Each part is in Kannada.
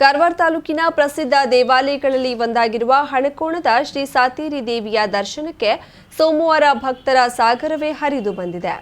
ಕಾರವಾರ ತಾಲೂಕಿನ ಪ್ರಸಿದ್ಧ ದೇವಾಲಯಗಳಲ್ಲಿ ಒಂದಾಗಿರುವ ಹಣಕೋಣದ ಶ್ರೀ ಸಾತೇರಿ ದೇವಿಯ ದರ್ಶನಕ್ಕೆ ಸೋಮವಾರ ಭಕ್ತರ ಸಾಗರವೇ ಹರಿದು ಬಂದಿದೆ.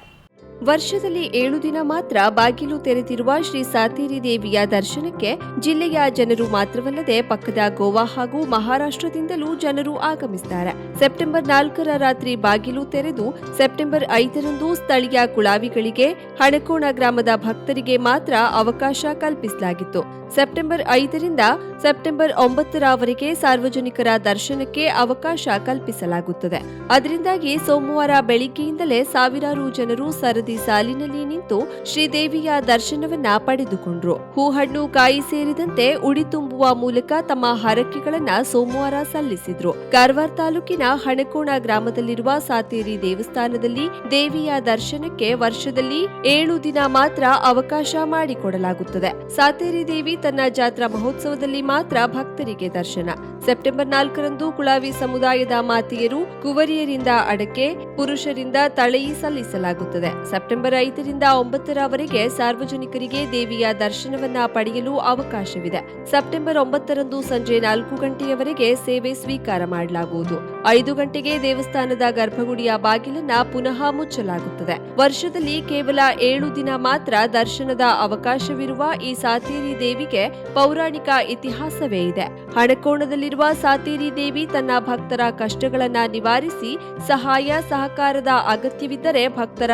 ವರ್ಷದಲ್ಲಿ ಏಳು ದಿನ ಮಾತ್ರ ಬಾಗಿಲು ತೆರೆದಿರುವ ಶ್ರೀ ಸಾತೇರಿ ದೇವಿಯ ದರ್ಶನಕ್ಕೆ ಜಿಲ್ಲೆಯ ಜನರು ಮಾತ್ರವಲ್ಲದೆ ಪಕ್ಕದ ಗೋವಾ ಹಾಗೂ ಮಹಾರಾಷ್ಟ್ರದಿಂದಲೂ ಜನರು ಆಗಮಿಸುತ್ತಾರೆ ಸೆಪ್ಟೆಂಬರ್ ನಾಲ್ಕರ ರಾತ್ರಿ ಬಾಗಿಲು ತೆರೆದು ಸೆಪ್ಟೆಂಬರ್ ಐದರಂದು ಸ್ಥಳೀಯ ಕುಳಾವಿಗಳಿಗೆ, ಹಣಕೋಣ ಗ್ರಾಮದ ಭಕ್ತರಿಗೆ ಮಾತ್ರ ಅವಕಾಶ ಕಲ್ಪಿಸಲಾಗಿತ್ತು. ಸೆಪ್ಟೆಂಬರ್ ಐದರಿಂದ ಸೆಪ್ಟೆಂಬರ್ ಒಂಬತ್ತರವರೆಗೆ ಸಾರ್ವಜನಿಕರ ದರ್ಶನಕ್ಕೆ ಅವಕಾಶ ಕಲ್ಪಿಸಲಾಗುತ್ತದೆ. ಅದರಿಂದಾಗಿ ಸೋಮವಾರ ಬೆಳಿಗ್ಗೆಯಿಂದಲೇ ಸಾವಿರಾರು ಜನರು ಸರದಿ ಸಾಲಿನಲ್ಲಿ ನಿಂತು ಶ್ರೀದೇವಿಯ ದರ್ಶನವನ್ನ ಪಡೆದುಕೊಂಡ್ರು. ಹೂಹಣ್ಣು, ಕಾಯಿ ಸೇರಿದಂತೆ ಉಡಿ ತುಂಬುವ ಮೂಲಕ ತಮ್ಮ ಹರಕೆಗಳನ್ನ ಸೋಮವಾರ ಸಲ್ಲಿಸಿದ್ರು. ಕಾರವಾರ ತಾಲೂಕಿನ ಹಣಕೋಣ ಗ್ರಾಮದಲ್ಲಿರುವ ಸಾತೇರಿ ದೇವಸ್ಥಾನದಲ್ಲಿ ದೇವಿಯ ದರ್ಶನಕ್ಕೆ ವರ್ಷದಲ್ಲಿ ಏಳು ದಿನ ಮಾತ್ರ ಅವಕಾಶ ಮಾಡಿಕೊಡಲಾಗುತ್ತದೆ. ಸಾತೇರಿ ದೇವಿ ತನ್ನ ಜಾತ್ರಾ ಮಹೋತ್ಸವದಲ್ಲಿ ಮಾತ್ರ ಭಕ್ತರಿಗೆ ದರ್ಶನ. ಸೆಪ್ಟೆಂಬರ್ ನಾಲ್ಕರಂದು ಕುಳಾವಿ ಸಮುದಾಯದ ಮಾತೆಯರು ಕುವರಿಯರಿಂದ ಅಡಕೆ, ಪುರುಷರಿಂದ ತಳೆಯಿ ಸಲ್ಲಿಸಲಾಗುತ್ತದೆ. ಸೆಪ್ಟೆಂಬರ್ ಐದರಿಂದ ಒಂಬತ್ತರವರೆಗೆ ಸಾರ್ವಜನಿಕರಿಗೆ ದೇವಿಯ ದರ್ಶನವನ್ನ ಪಡೆಯಲು ಅವಕಾಶವಿದೆ. ಸೆಪ್ಟೆಂಬರ್ ಒಂಬತ್ತರಂದು ಸಂಜೆ ನಾಲ್ಕು ಗಂಟೆಯವರೆಗೆ ಸೇವೆ ಸ್ವೀಕಾರ ಮಾಡಲಾಗುವುದು. ಐದು ಗಂಟೆಗೆ ದೇವಸ್ಥಾನದ ಗರ್ಭಗುಡಿಯ ಬಾಗಿಲನ್ನ ಪುನಃ ಮುಚ್ಚಲಾಗುತ್ತದೆ. ವರ್ಷದಲ್ಲಿ ಕೇವಲ ಏಳು ದಿನ ಮಾತ್ರ ದರ್ಶನದ ಅವಕಾಶವಿರುವ ಈ ಸಾತೇರಿ ದೇವಿಗೆ ಪೌರಾಣಿಕ ಇತಿಹಾಸವೇ ಇದೆ. ಹಣಕೋಣದಲ್ಲಿರುವ ಸಾತೇರಿ ದೇವಿ ತನ್ನ ಭಕ್ತರ ಕಷ್ಟಗಳನ್ನ ನಿವಾರಿಸಿ ಸಹಾಯ ಸಹಕಾರದ ಅಗತ್ಯವಿದ್ದರೆ ಭಕ್ತರ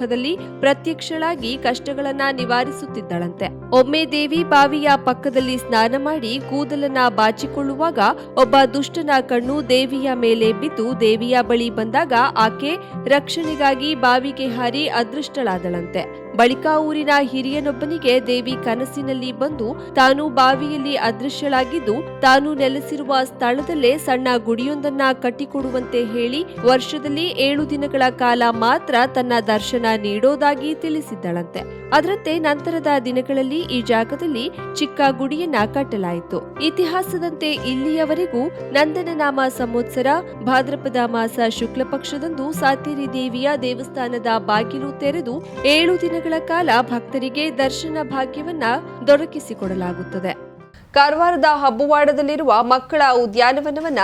ಸಮ್ಮುಖದಲ್ಲಿ ಪ್ರತ್ಯಕ್ಷಳಾಗಿ ಕಷ್ಟಗಳನ್ನ ನಿವಾರಿಸುತ್ತಿದ್ದಳಂತೆ. ಒಮ್ಮೆ ದೇವಿ ಬಾವಿಯ ಪಕ್ಕದಲ್ಲಿ ಸ್ನಾನ ಮಾಡಿ ಕೂದಲನ್ನ ಬಾಚಿಕೊಳ್ಳುವಾಗ ಒಬ್ಬ ದುಷ್ಟನ ಕಣ್ಣು ದೇವಿಯ ಮೇಲೆ ಬಿದ್ದು ದೇವಿಯ ಬಳಿ ಬಂದಾಗ ಆಕೆ ರಕ್ಷಣೆಗಾಗಿ ಬಾವಿಗೆ ಹಾರಿ ಅದೃಷ್ಟಳಾದಳಂತೆ. ಬಳಿಕ ಊರಿನ ಹಿರಿಯನೊಬ್ಬನಿಗೆ ದೇವಿ ಕನಸಿನಲ್ಲಿ ಬಂದು ತಾನು ಬಾವಿಯಲ್ಲಿ ಅದೃಶ್ಯಳಾಗಿದ್ದು ತಾನು ನೆಲೆಸಿರುವ ಸ್ಥಳದಲ್ಲೇ ಸಣ್ಣ ಗುಡಿಯೊಂದನ್ನ ಕಟ್ಟಿಕೊಡುವಂತೆ ಹೇಳಿ ವರ್ಷದಲ್ಲಿ ಏಳು ದಿನಗಳ ಕಾಲ ಮಾತ್ರ ತನ್ನ ದರ್ಶನ ನೀಡೋದಾಗಿ ತಿಳಿಸಿದ್ದಳಂತೆ. ಅದರಂತೆ ನಂತರದ ದಿನಗಳಲ್ಲಿ ಈ ಜಾಗದಲ್ಲಿ ಚಿಕ್ಕ ಗುಡಿಯನ್ನ ಕಟ್ಟಲಾಯಿತು. ಇತಿಹಾಸದಂತೆ ಇಲ್ಲಿಯವರೆಗೂ ನಂದನನಾಮ ಸಂವತ್ಸರ ಭಾದ್ರಪದ ಮಾಸ ಶುಕ್ಲ ಪಕ್ಷದಂದು ಸಾತೇರಿ ದೇವಿಯ ದೇವಸ್ಥಾನದ ಬಾಗಿಲು ತೆರೆದು ಏಳು ದಿನಗಳ ಕಾಲ ಭಕ್ತರಿಗೆ ದರ್ಶನ ಭಾಗ್ಯವನ್ನ ದೊರಕಿಸಿಕೊಡಲಾಗುತ್ತದೆ. ಕಾರವಾರದ ಹಬ್ಬುವಾಡದಲ್ಲಿರುವ ಮಕ್ಕಳ ಉದ್ಯಾನವನವನ್ನ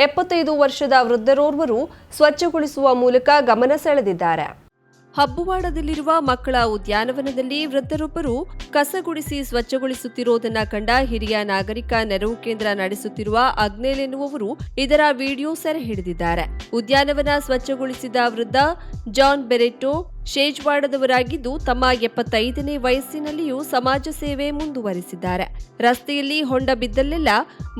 ಎಪ್ಪತ್ತೈದು ವರ್ಷದ ವೃದ್ಧರೋರ್ವರು ಸ್ವಚ್ಛಗೊಳಿಸುವ ಮೂಲಕ ಗಮನ ಸೆಳೆದಿದ್ದಾರೆ. ಹಬ್ಬುವಾಡದಲ್ಲಿರುವ ಮಕ್ಕಳ ಉದ್ಯಾನವನದಲ್ಲಿ ವೃದ್ಧರೊಬ್ಬರು ಕಸಗುಡಿಸಿ ಸ್ವಚ್ಛಗೊಳಿಸುತ್ತಿರುವುದನ್ನ ಕಂಡ ಹಿರಿಯ ನಾಗರಿಕ ನೆರವು ಕೇಂದ್ರ ನಡೆಸುತ್ತಿರುವ ಅಗ್ನೇಲ್ ಎನ್ನುವವರು ಇದರ ವಿಡಿಯೋ ಸೆರೆ ಹಿಡಿದಿದ್ದಾರೆ. ಉದ್ಯಾನವನ ಸ್ವಚ್ಛಗೊಳಿಸಿದ ವೃದ್ಧ ಜಾನ್ ಬೆರೆಟೋ ಶೇಜ್ವಾಡದವರಾಗಿದ್ದು ತಮ್ಮ ಎಪ್ಪತ್ತೈದನೇ ವಯಸ್ಸಿನಲ್ಲಿಯೂ ಸಮಾಜ ಸೇವೆ ಮುಂದುವರೆಸಿದ್ದಾರೆ. ರಸ್ತೆಯಲ್ಲಿ ಹೊಂಡ ಬಿದ್ದಲ್ಲೆಲ್ಲ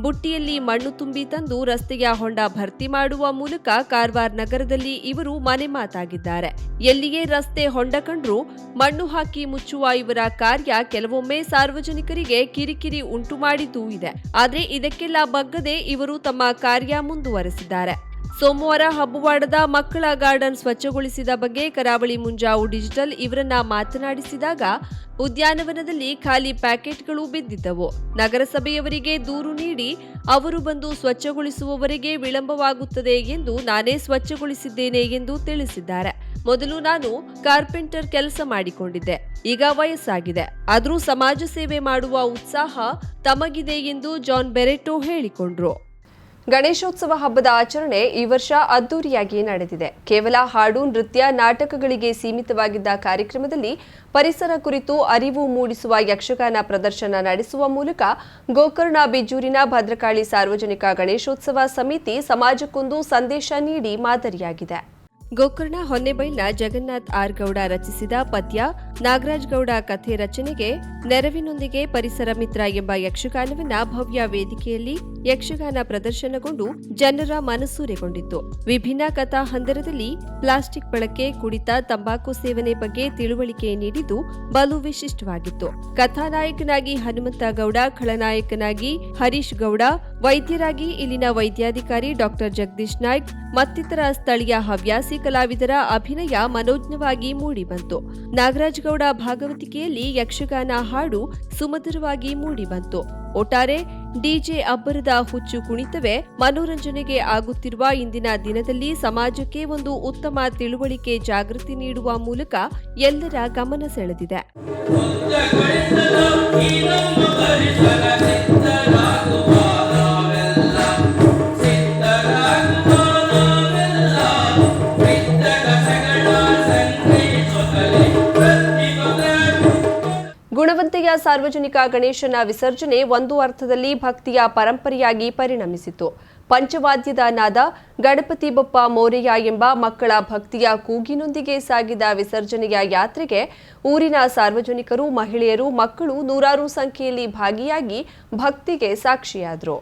ಬುಟ್ಟಿಯಲ್ಲಿ ಮಣ್ಣು ತುಂಬಿ ತಂದು ರಸ್ತೆಯ ಹೊಂಡ ಭರ್ತಿ ಮಾಡುವ ಮೂಲಕ ಕಾರವಾರ ನಗರದಲ್ಲಿ ಇವರು ಮನೆ ಮಾತಾಗಿದ್ದಾರೆ. ಎಲ್ಲಿಯೇ ರಸ್ತೆ ಹೊಂಡ ಕಂಡ್ರೂ ಮಣ್ಣು ಹಾಕಿ ಮುಚ್ಚುವ ಇವರ ಕಾರ್ಯ ಕೆಲವೊಮ್ಮೆ ಸಾರ್ವಜನಿಕರಿಗೆ ಕಿರಿಕಿರಿ ಉಂಟು ಮಾಡಿದ್ದೂ ಇದೆ. ಆದರೆ ಇದಕ್ಕೆಲ್ಲ ಬಗ್ಗದೆ ಇವರು ತಮ್ಮ ಕಾರ್ಯ ಮುಂದುವರೆಸಿದ್ದಾರೆ. ಸೋಮವಾರ ಹಬ್ಬವಾಡದ ಮಕ್ಕಳ ಗಾರ್ಡನ್ ಸ್ವಚ್ಛಗೊಳಿಸಿದ ಬಗ್ಗೆ ಕರಾವಳಿ ಮುಂಜಾವು ಡಿಜಿಟಲ್ ಇವರನ್ನ ಮಾತನಾಡಿಸಿದಾಗ ಉದ್ಯಾನವನದಲ್ಲಿ ಖಾಲಿ ಪ್ಯಾಕೆಟ್ಗಳು ಬಿದ್ದಿದ್ದವು. ನಗರಸಭೆಯವರಿಗೆ ದೂರು ನೀಡಿ ಅವರು ಬಂದು ಸ್ವಚ್ಛಗೊಳಿಸುವವರೆಗೆ ವಿಳಂಬವಾಗುತ್ತದೆ ಎಂದು ನಾನೇ ಸ್ವಚ್ಛಗೊಳಿಸಿದ್ದೇನೆ ಎಂದು ತಿಳಿಸಿದ್ದಾರೆ. ಮೊದಲು ನಾನು ಕಾರ್ಪೆಂಟರ್ ಕೆಲಸ ಮಾಡಿಕೊಂಡಿದ್ದೆ. ಈಗ ವಯಸ್ಸಾಗಿದೆ. ಆದರೂ ಸಮಾಜ ಸೇವೆ ಮಾಡುವ ಉತ್ಸಾಹ ತಮಗಿದೆ ಎಂದು ಜಾನ್ ಬೆರೆಟೋ ಹೇಳಿಕೊಂಡ್ರು. ಗಣೇಶೋತ್ಸವ ಹಬ್ಬದ ಆಚರಣೆ ಈ ವರ್ಷ ಅದ್ದೂರಿಯಾಗಿ ನಡೆದಿದೆ. ಕೇವಲ ಹಾಡು, ನೃತ್ಯ, ನಾಟಕಗಳಿಗೆ ಸೀಮಿತವಾಗಿದ್ದ ಕಾರ್ಯಕ್ರಮದಲ್ಲಿ ಪರಿಸರ ಕುರಿತು ಅರಿವು ಮೂಡಿಸುವ ಯಕ್ಷಗಾನ ಪ್ರದರ್ಶನ ನಡೆಸುವ ಮೂಲಕ ಗೋಕರ್ಣ, ಬಿಜೂರಿನ ಭದ್ರಕಾಳಿ ಸಾರ್ವಜನಿಕ ಗಣೇಶೋತ್ಸವ ಸಮಿತಿ ಸಮಾಜಕ್ಕೊಂದು ಸಂದೇಶ ನೀಡಿ ಮಾದರಿಯಾಗಿದೆ. ಗೋಕರ್ಣ ಹೊನ್ನೆಬೈಲ್ನ ಜಗನ್ನಾಥ್ ಆರ್ ಗೌಡ ರಚಿಸಿದ ಪದ್ಯ ನಾಗರಾಜ್ ಗೌಡ ಕಥೆ ರಚನೆಗೆ ನೆರವಿನೊಂದಿಗೆ ಪರಿಸರ ಮಿತ್ರ ಎಂಬ ಯಕ್ಷಗಾನವನ್ನ ಭವ್ಯ ವೇದಿಕೆಯಲ್ಲಿ ಯಕ್ಷಗಾನ ಪ್ರದರ್ಶನಗೊಂಡು ಜನರ ಮನಸೂರೆಗೊಂಡಿತ್ತು. ವಿಭಿನ್ನ ಕಥಾ ಹಂದರದಲ್ಲಿ ಪ್ಲಾಸ್ಟಿಕ್ ಬಳಕೆ, ಕುಡಿತ, ತಂಬಾಕು ಸೇವನೆ ಬಗ್ಗೆ ತಿಳುವಳಿಕೆ ನೀಡಿದ್ದು ಬಲು ವಿಶಿಷ್ಟವಾಗಿತ್ತು. ಕಥಾನಾಯಕನಾಗಿ ಹನುಮಂತ ಗೌಡ ಖಳನಾಯಕನಾಗಿ ಹರೀಶ್ ಗೌಡ, ವೈದ್ಯರಾಗಿ ಇಲ್ಲಿನ ವೈದ್ಯಾಧಿಕಾರಿ ಡಾಕ್ಟರ್ ಜಗದೀಶ್ ನಾಯ್ಕ್, ಮತ್ತಿತರ ಸ್ಥಳೀಯ ಹವ್ಯಾಸಿ ಕಲಾವಿದರ ಅಭಿನಯ ಮನೋಜ್ಞವಾಗಿ ಮೂಡಿಬಂತು. ನಾಗರಾಜ್ ಗೌಡ ಭಾಗವತಿಕೆಯಲ್ಲಿ ಯಕ್ಷಗಾನ ಹಾಡು ಸುಮಧುರವಾಗಿ ಮೂಡಿಬಂತು. ಒಟ್ಟಾರೆ ಡಿಜೆ ಅಬ್ಬರದ ಹುಚ್ಚು ಕುಣಿತವೇ ಮನೋರಂಜನೆಗೆ ಆಗುತ್ತಿರುವ ಇಂದಿನ ದಿನದಲ್ಲಿ ಸಮಾಜಕ್ಕೆ ಒಂದು ಉತ್ತಮ ತಿಳುವಳಿಕೆ ಜಾಗೃತಿ ನೀಡುವ ಮೂಲಕ ಎಲ್ಲರ ಗಮನ ಸೆಳೆದಿದೆ. ಸಾರ್ವಜನಿಕ ಗಣೇಶನ ವಿಸರ್ಜನೆ ಒಂದು ಅರ್ಥದಲ್ಲಿ ಭಕ್ತಿಯ ಪರಂಪರೆಯಾಗಿ ಪರಿಣಮಿಸಿತು. ಪಂಚವಾದ್ಯದ ನಾದ, ಗಣಪತಿ ಬಪ್ಪ ಮೋರೆಯ ಎಂಬ ಮಕ್ಕಳ ಭಕ್ತಿಯ ಕೂಗಿನೊಂದಿಗೆ ಸಾಗಿದ ವಿಸರ್ಜನೆಯ ಯಾತ್ರೆಗೆ ಊರಿನ ಸಾರ್ವಜನಿಕರು, ಮಹಿಳೆಯರು, ಮಕ್ಕಳು ನೂರಾರು ಸಂಖ್ಯೆಯಲ್ಲಿ ಭಾಗಿಯಾಗಿ ಭಕ್ತಿಗೆ ಸಾಕ್ಷಿಯಾದರು.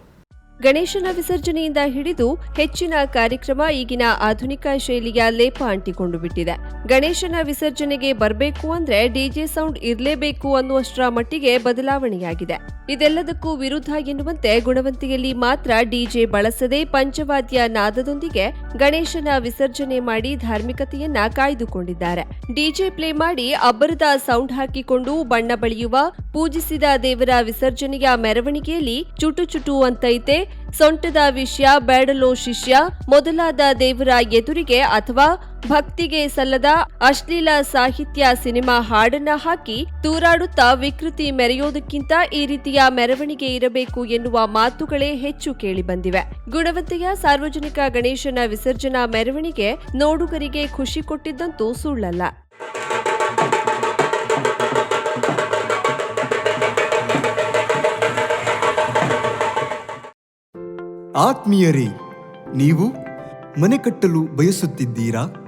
ಗಣೇಶನ ವಿಸರ್ಜನೆಯಿಂದ ಹಿಡಿದು ಹೆಚ್ಚಿನ ಕಾರ್ಯಕ್ರಮ ಈಗಿನ ಆಧುನಿಕ ಶೈಲಿಯ ಲೇಪ ಅಂಟಿಕೊಂಡು ಬಿಟ್ಟಿದೆ. ಗಣೇಶನ ವಿಸರ್ಜನೆಗೆ ಬರಬೇಕು ಅಂದ್ರೆ ಡಿಜೆ ಸೌಂಡ್ ಇರಲೇಬೇಕು ಅನ್ನುವಷ್ಟರ ಮಟ್ಟಿಗೆ ಬದಲಾವಣೆಯಾಗಿದೆ. ಇದೆಲ್ಲದಕ್ಕೂ ವಿರುದ್ಧ ಎನ್ನುವಂತೆ ಗುಣವಂತಿಯಲ್ಲಿ ಮಾತ್ರ ಡಿಜೆ ಬಳಸದೆ ಪಂಚವಾದ್ಯ ನಾದದೊಂದಿಗೆ ಗಣೇಶನ ವಿಸರ್ಜನೆ ಮಾಡಿ ಧಾರ್ಮಿಕತೆಯನ್ನ ಕಾಯ್ದುಕೊಂಡಿದ್ದಾರೆ. ಡಿಜೆ ಪ್ಲೇ ಮಾಡಿ ಅಬ್ಬರದ ಸೌಂಡ್ ಹಾಕಿಕೊಂಡು ಬಣ್ಣ ಬಳಿಯುವ, ಪೂಜಿಸಿದ ದೇವರ ವಿಸರ್ಜನೆಯ ಮೆರವಣಿಗೆಯಲ್ಲಿ ಚುಟು ಚುಟು ಅಂತೈತೆ. ಸೊಂಟದ ವಿಷಯ ಬೇಡಲೋ ಶಿಷ್ಯ, ಮೊದಲಾದ ದೇವರ ಎದುರಿಗೆ ಅಥವಾ ಭಕ್ತಿಗೆ ಸಲ್ಲದ ಅಶ್ಲೀಲ ಸಾಹಿತ್ಯ ಸಿನಿಮಾ ಹಾಡನ್ನ ಹಾಕಿ ತೂರಾಡುತ್ತಾ ವಿಕೃತಿ ಮೆರೆಯೋದಕ್ಕಿಂತ ಈ ರೀತಿಯ ಮೆರವಣಿಗೆ ಇರಬೇಕು ಎನ್ನುವ ಮಾತುಗಳೇ ಹೆಚ್ಚು ಕೇಳಿಬಂದಿವೆ. ಗುಣವಂತೆಯ ಸಾರ್ವಜನಿಕ ಗಣೇಶನ ವಿಸರ್ಜನಾ ಮೆರವಣಿಗೆ ನೋಡುಗರಿಗೆ ಖುಷಿ ಕೊಟ್ಟಿದ್ದಂತೂ ಸುಳ್ಳಲ್ಲ. ಆತ್ಮೀಯರೇ, ನೀವು ಮನೆ ಕಟ್ಟಲು ಬಯಸುತ್ತಿದ್ದೀರಾ?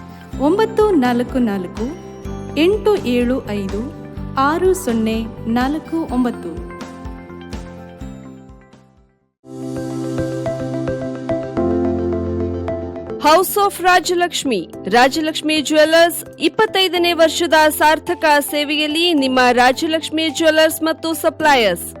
ಒಂಬತ್ತು ನಾಲ್ಕು ನಾಲ್ಕು, ಎಂಟು ಏಳು ಐದು, ಆರು ಸೊನ್ನೆ ನಾಲ್ಕು ಒಂಬತ್ತು. House of Rajalakshmi Rajalakshmi jewellers, ಇಪ್ಪತ್ತೈದನೇ ವರ್ಷದ ಸಾರ್ಥಕ ಸೇವೆಯಲ್ಲಿ ನಿಮ್ಮ ರಾಜಲಕ್ಷ್ಮಿ ಜ್ಯುವೆಲ್ಲರ್ಸ್ ಮತ್ತು suppliers.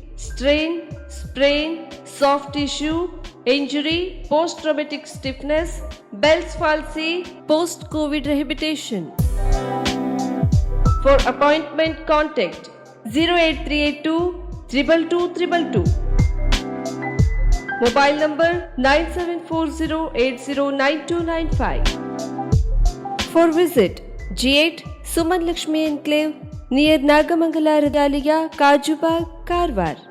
strain, sprain, soft tissue, injury, post traumatic stiffness, Bell's palsy, post COVID rehabilitation. For appointment, contact 08382 Mobile number 9740809295 For visit, G8 Suman Lakshmi Enclave near Nagamangala Radalia, Kajubag Karwar.